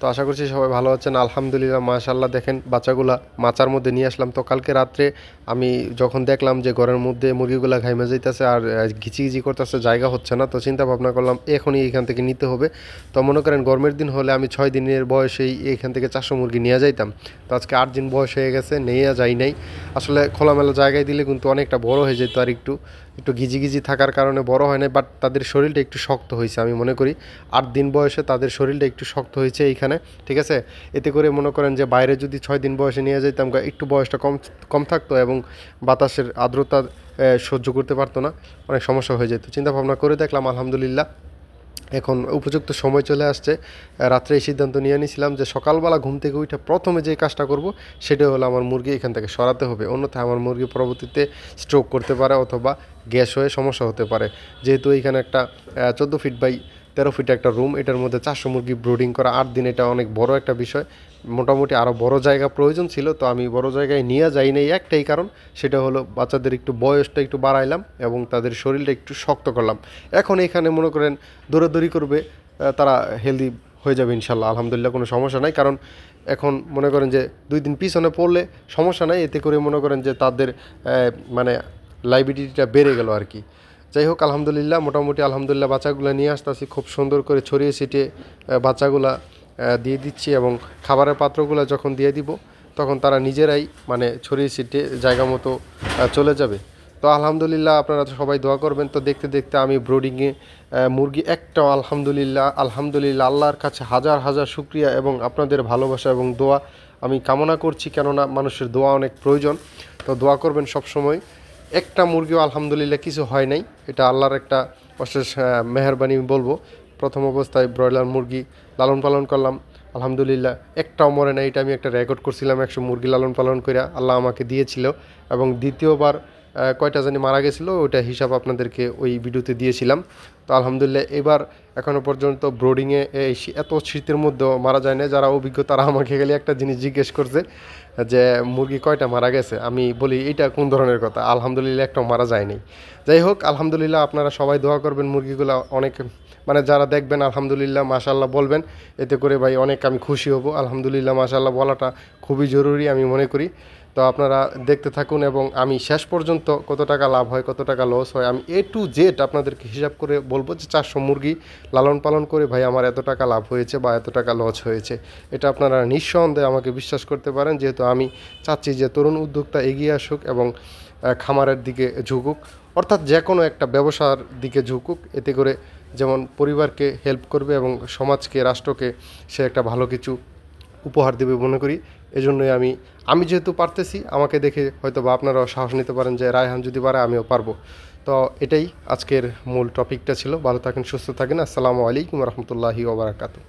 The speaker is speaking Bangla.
তো আশা করছি সবাই ভালো আছেন। আলহামদুলিল্লাহ মাশাল্লাহ দেখেন বাচ্চাগুলা মাচার মধ্যে নিয়ে আসলাম। তো কালকে রাত্রে আমি যখন দেখলাম যে ঘরের মধ্যে মুরগিগুলা ঘাইমে যাইতেছে আর আহ, ঘিচি ঘিচি করতেছে জায়গা হচ্ছে না তো চিন্তা ভাবনা করলাম এখনই এখান থেকে নিতে হবে। তো মনে করেন গরমের দিন হলে আমি ছয় দিনের বয়সেই এখান থেকে চারশো মুরগি নিয়ে যাইতাম। তো আজকে আট দিন বয়স হয়ে গেছে নিয়ে যাই নাই। আসলে খোলামেলা জায়গায় দিলে কিন্তু অনেকটা বড় হয়ে যেত আর একটু একটু গিজি গিজি থাকার কারণে বড় হয় না বাট তাদের শরীরটা একটু শক্ত হয়েছে আমি মনে করি। আট দিন বয়সে তাদের শরীরটা একটু শক্ত হয়েছে এইখানে ঠিক আছে? এতে করে মনে করেন যে বাইরে যদি ছয় দিন বয়সে নিয়ে যেতাম একটু বয়সটা কম কম থাকতো এবং বাতাসের আর্দ্রতা সহ্য করতে পারতো না, অনেক সমস্যা হয়ে যেত। চিন্তা ভাবনা করে দেখলাম, আলহামদুলিল্লাহ, এখন উপযুক্ত সময় চলে আসছে। রাত্রে এই সিদ্ধান্ত নিয়ে নিয়েছিলাম যে সকালবেলা ঘুম থেকে উঠে প্রথমে যে কাজটা করব সেটা হলো আমার মুরগি এখান থেকে সরাতে হবে। অন্যথায় আমার মুরগি পরবর্তীতে স্ট্রোক করতে পারে অথবা গ্যাস হয়ে সমস্যা হতে পারে। যেহেতু এইখানে একটা চোদ্দ ফিট বাই তেরো ফিট একটা রুম এটার মধ্যে চারশো মুরগি ব্রুডিং করা, আট দিন এটা অনেক বড় একটা বিষয়। মোটামুটি আরও বড় জায়গা প্রয়োজন ছিল, তো আমি বড় জায়গায় নিয়ে যাই নাই একটাই কারণ, সেটা হলো বাচ্চাদের একটু বয়সটা একটু বাড়াইলাম এবং তাদের শরীরটা একটু শক্ত করলাম। এখন এখানে মনে করেন দৌড়াদৌড়ি করবে তারা হেলদি হয়ে যাবে ইনশাল্লাহ, আলহামদুলিল্লাহ কোনো সমস্যা নাই। কারণ এখন মনে করেন যে দুই দিন পিছনে পড়লে সমস্যা নাই, এতে করে মনে করেন যে তাদের মানে লাইবিলিটিটা বেড়ে গেল আর কি। যাই হোক আলহামদুলিল্লাহ, মোটামুটি আলহামদুলিল্লাহ বাচ্চাগুলো নিয়ে আসতেছি, খুব সুন্দর করে ছড়িয়ে ছিটিয়ে বাচ্চাগুলা দিয়ে দিচ্ছি এবং খাবারের পাত্রগুলো যখন দিয়ে দিব, তখন তারা নিজেরাই মানে ছড়িয়ে ছিটিয়ে জায়গা মতো চলে যাবে। তো আলহামদুলিল্লাহ আপনারা সবাই দোয়া করবেন। তো দেখতে দেখতে আমি ব্রোডিংয়ে মুরগি একটাও আলহামদুলিল্লাহ আলহামদুলিল্লাহ আল্লাহর কাছে হাজার হাজার শুক্রিয়া এবং আপনাদের ভালোবাসা এবং দোয়া আমি কামনা করছি, কেননা মানুষের দোয়া অনেক প্রয়োজন। তো দোয়া করবেন সব সময় একটা মুরগিও আলহামদুলিল্লাহ কিছু হয় নাই। এটা আল্লাহর একটা অশেষ মেহেরবানি বলব। প্রথম অবস্থায় ব্রয়লার মুরগি লালন পালন করলাম। আলহামদুলিল্লাহ একটাও মরে নাই, এটা আমি একটা রেকর্ড করছিলাম, একশো মুরগি লালন পালন করে আল্লাহ আমাকে দিয়েছিল। এবং দ্বিতীয়বার কয়টা জানি মারা গেছিল, ওইটা হিসাব আপনাদেরকে ওই ভিডিওতে দিয়েছিলাম। তো আলহামদুলিল্লাহ এবার এখনও পর্যন্ত ব্রোডিংয়ে এই এত শীতের মধ্যেও মারা যায় না। যারা অভিজ্ঞ, তারা আমাকে গেলে একটা জিনিস জিজ্ঞেস করছে যে, মুরগি কয়টা মারা গেছে? আমি বলি এটা কোন ধরনের কথা? আলহামদুলিল্লাহ একটাও মারা যায়নি। যাই হোক, আলহামদুলিল্লাহ আপনারা সবাই দোয়া করবেন মুরগিগুলো অনেক মানে যারা দেখবেন, আলহামদুলিল্লাহ মাশাল্লাহ বলবেন, এতে করে ভাই অনেক আমি খুশি হব। আলহামদুলিল্লাহ মাশাল্লাহ বলাটা খুবই জরুরি আমি মনে করি। তো আপনারা দেখতে থাকুন এবং আমি শেষ পর্যন্ত কত টাকা লাভ হয়, কত টাকা লস হয়, আমি এ টু জেড আপনাদেরকে হিসাব করে বলব যে চারশো মুরগি লালন পালন করে, ভাই, আমার এত টাকা লাভ হয়েছে বা এত টাকা লস হয়েছে। এটা আপনারা নিঃসন্দেহে আমাকে বিশ্বাস করতে পারেন, যেহেতু আমি চাচ্ছি যে তরুণ উদ্যোক্তা এগিয়ে আসুক এবং খামারের দিকে ঝুঁকুক। অর্থাৎ যে কোনো একটা ব্যবসার দিকে ঝুঁকুক। এতে করে যেমন পরিবারকে হেল্প করবে এবং সমাজকে, রাষ্ট্রকে সে একটা ভালো কিছু উপহার দেবে মনে করি। এজন্যই আমি আমি যেহেতু পারতেছি, আমাকে দেখে হয়তো বা আপনারাও সাহস নিতে পারেন যে, রায়হান যদি পারে, আমিও পারব। তো এটাই আজকের মূল টপিকটা ছিল। ভালো থাকেন সুস্থ থাকেন। আসসালামু আলাইকুম রহমতুল্লাহি ওবরাকাতু